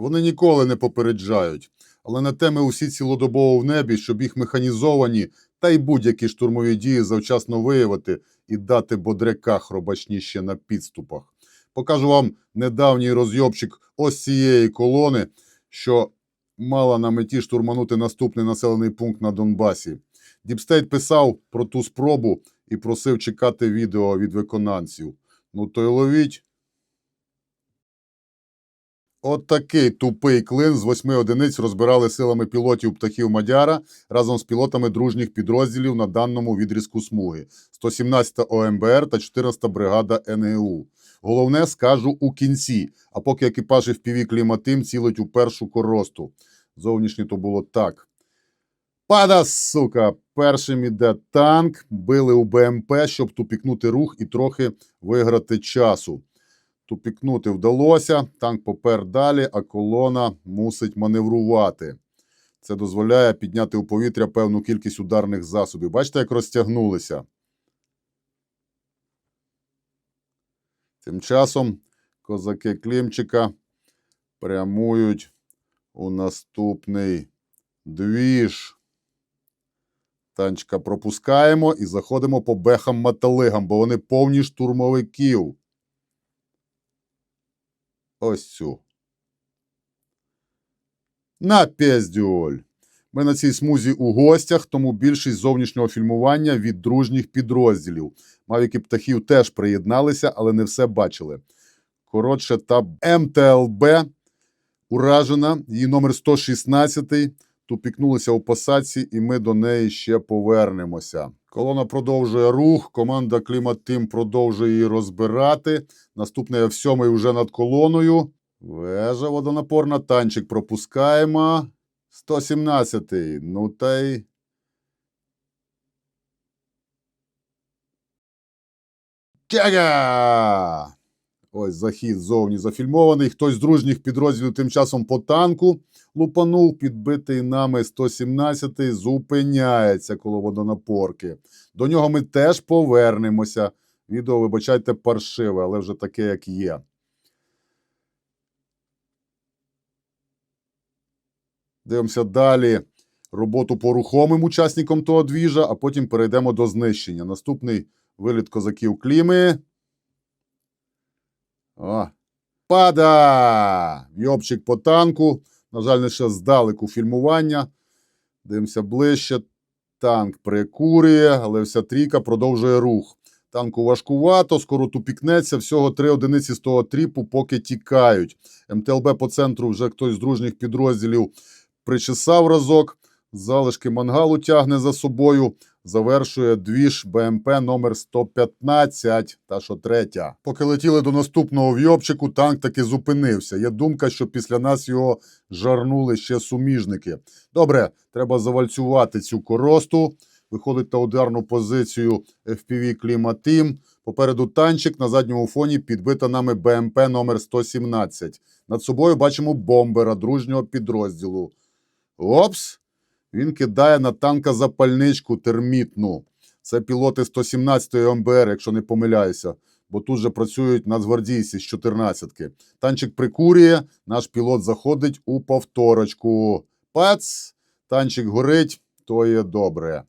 Вони ніколи не попереджають, але на те ми усі цілодобово в небі, щоб їх механізовані та й будь-які штурмові дії завчасно виявити і дати бодряка хробачні ще на підступах. Покажу вам недавній розйобчик ось цієї колони, що мала на меті штурманути наступний населений пункт на Донбасі. Діпстейт писав про ту спробу і просив чекати відео від виконанців. Ну то й ловіть. От такий тупий клин з восьми одиниць розбирали силами пілотів птахів Мадяра разом з пілотами дружніх підрозділів на даному відрізку смуги 117 ОМБР та 14 бригада НГУ. Головне скажу у кінці, а поки екіпаж FPV Кліматим цілить у першу коросту. Зовнішнє то було так. Пада, сука! Першим іде танк, били у БМП, щоб тупікнути рух і трохи виграти часу. Тупікнути вдалося, танк попер далі, а колона мусить маневрувати. Це дозволяє підняти у повітря певну кількість ударних засобів. Бачите, як розтягнулися. Тим часом козаки Клімчика прямують у наступний двіж. Танчика пропускаємо і заходимо по бехам-металигам, бо вони повні штурмовиків. Ось цю. На пєздюль! Ми на цій смузі у гостях, тому більшість зовнішнього фільмування від дружніх підрозділів. Мавіки птахів теж приєдналися, але не все бачили. Коротше, та МТЛБ уражена, її номер 116 тупікнулися у посадці, і ми до неї ще повернемося. Колона продовжує рух, команда Клімат-Тим продовжує її розбирати. Наступний F7 вже над колоною. Вежа водонапорна, танчик пропускаємо. 117-й. Ну та й. Тяга! Ось захід ззовні зафільмований. Хтось з дружніх підрозділів тим часом по танку лупанув, підбитий нами 117-й зупиняється коло водонапорки. До нього ми теж повернемося. Відео, вибачайте, паршиве, але вже таке, як є. Дивимося далі роботу по рухомим учасникам того двіжа, а потім перейдемо до знищення. Наступний виліт козаків Кліми. О. Пада! Йобчик по танку. На жаль, ще здалеку фільмування. Дивимося ближче. Танк прикурює, але вся трійка продовжує рух. Танку важкувато, скоро тупікнеться. Всього три одиниці з того тріпу, поки тікають. МТЛБ по центру вже хтось з дружніх підрозділів причесав разок. Залишки мангалу тягне за собою. Завершує двіж БМП номер 115, та що третя. Поки летіли до наступного вйобчику, танк таки зупинився. Є думка, що після нас його жарнули ще суміжники. Добре, треба завальцювати цю коросту. Виходить на ударну позицію FPV Кліматим. Попереду танчик на задньому фоні підбита нами БМП номер 117. Над собою бачимо бомбера дружнього підрозділу. Опс! Він кидає на танка запальничку термітну. Це пілоти 117-ї МБР, якщо не помиляюся, бо тут же працюють нацгвардійці з 14-ки. Танчик прикурює, наш пілот заходить у повторочку. Пац! Танчик горить, то є добре.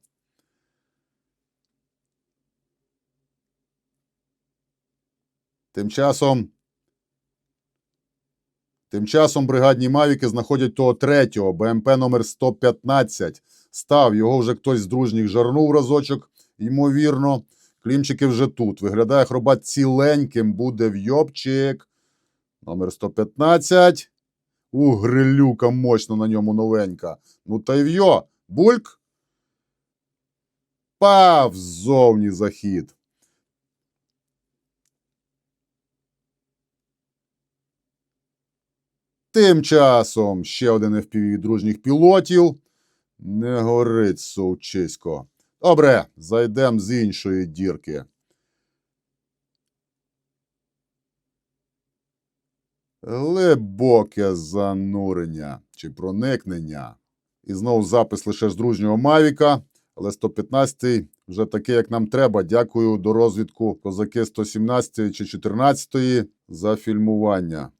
Тим часом. Тим часом бригадні мавіки знаходять того третього, БМП номер 115. Став, його вже хтось з дружніх жарнув разочок, ймовірно. Клімчики вже тут. Виглядає хробат ціленьким, буде вйобчик. Номер 115. У, грилюка мощно на ньому новенька. Ну та й вйо. Бульк. Пав ззовні захід. Тим часом ще один FPV дружніх пілотів. Не горить совчисько. Добре, зайдемо з іншої дірки. Глибоке занурення чи проникнення. І знову запис лише з дружнього Мавіка, але 115-й вже такий, як нам треба. Дякую до розвідку козаки 117 чи 14 за фільмування.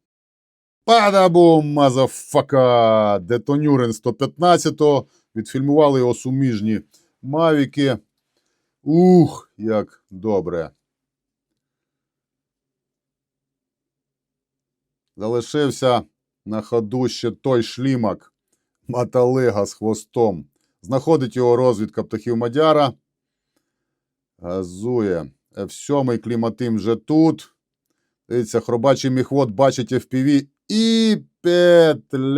Падабум, мазафака! Детонюрин 115-го. Відфільмували його суміжні мавіки. Ух, як добре. Залишився на ходу ще той шлімак Маталига з хвостом. Знаходить його розвідка птахів Мадяра. Газує. F7 кліматим вже тут. Дивіться, хробачий міхвод бачить FPV і петляє.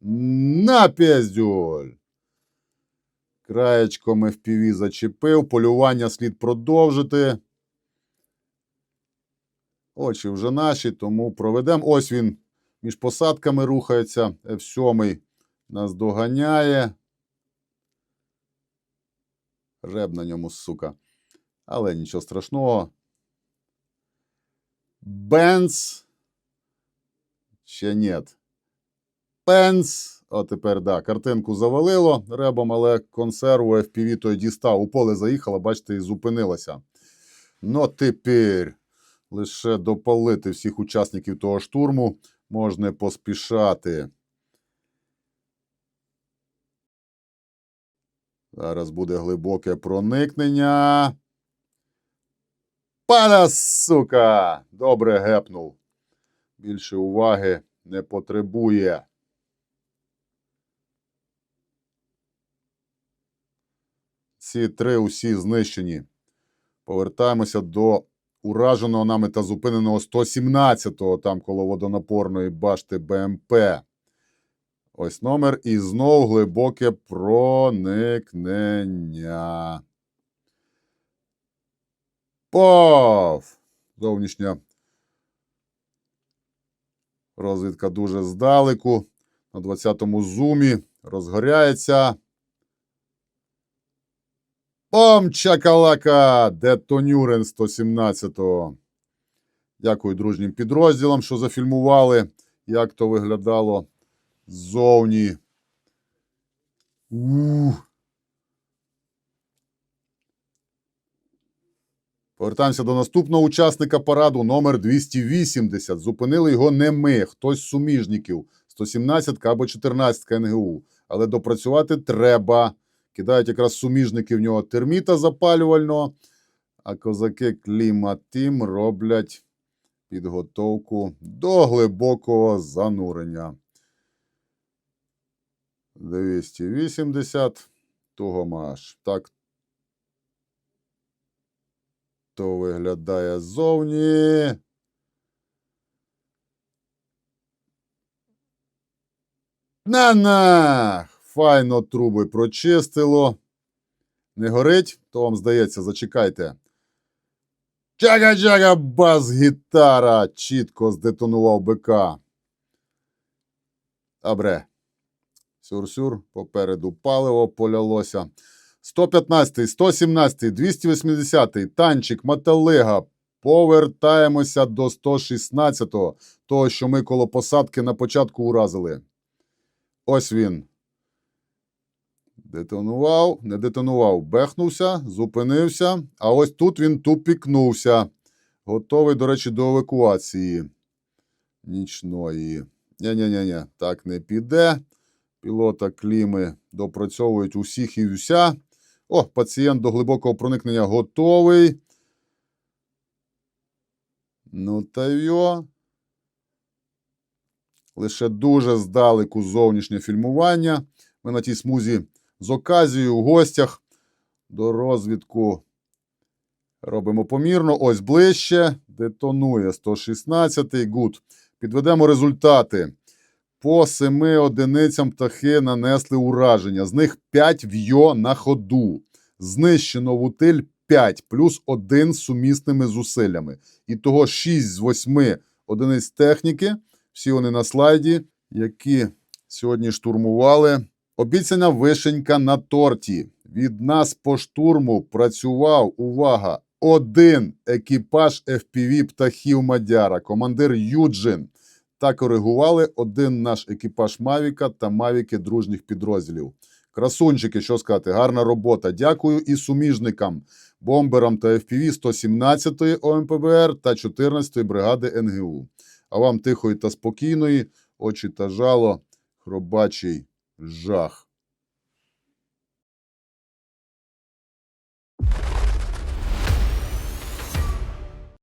На піздюль. Краєчком FPV зачепив. Полювання слід продовжити. Очі вже наші, тому проведемо. Ось він між посадками рухається. F7 нас доганяє. Реб на ньому, сука. Але нічого страшного. Бенц. Ще нет. Пенс. О, тепер, да, картинку завалило ребом, але консерву FPV той дістав. У поле заїхала, бачите, і зупинилася. Ну, тепер лише допалити всіх учасників того штурму можна поспішати. Зараз буде глибоке проникнення. Пана сука! Добре гепнув. Більше уваги не потребує. Ці три усі знищені. Повертаємося до ураженого нами та зупиненого 117-го там коло водонапорної башти БМП. Ось номер і знов глибоке проникнення. Пов! Зовнішня розвідка дуже здалеку. На 20-му зумі розгоряється. Бом чакалака! Детонюрен 117-го. Дякую дружнім підрозділам, що зафільмували, як то виглядало ззовні. Ух. Повертаємося до наступного учасника параду номер 280. Зупинили його не ми, хтось з суміжників. 117 або 14 НГУ. Але допрацювати треба. Кидають якраз суміжники в нього терміта запалювального, а козаки Кліматим роблять підготовку до глибокого занурення. 280 тугомаш. Так то виглядає ззовні. На-на! Файно труби прочистило. Не горить, то вам здається, зачекайте. Чага-чага, бас-гітара! Чітко здетонував БК. Добре. Сюр-сюр, попереду паливо полялося. 115, 117, 280, танчик, металига. Повертаємося до 116-го, того, що ми коло посадки на початку уразили. Ось він. Детонував, не детонував, бехнувся, зупинився, а ось тут він тупікнувся. Готовий, до речі, до евакуації нічної. Ні-ні-ні, так не піде. Пілота кліми допрацьовують усіх і вся. О, пацієнт до глибокого проникнення готовий. Ну та йо. Лише дуже здалеку зовнішнє фільмування. Ми на тій смузі з оказією у гостях. До розвідку робимо помірно. Ось ближче. Детонує 116-й. Гуд. Підведемо результати. По семи одиницям птахи нанесли ураження. З них 5 вйо на ходу. Знищено в утиль 5 плюс 1 з сумісними зусиллями. І того 6 з 8 одиниць техніки. Всі вони на слайді, які сьогодні штурмували. Обіцяна вишенька на торті. Від нас по штурму працював, увага, один екіпаж FPV птахів Мадяра, командир Юджин. Та коригували один наш екіпаж Мавіка та Мавіки дружніх підрозділів. Красунчики, що сказати, гарна робота. Дякую і суміжникам, бомберам та FPV 117-ї ОМПБР та 14-ї бригади НГУ. А вам тихої та спокійної, очі та жало, хробачий жах.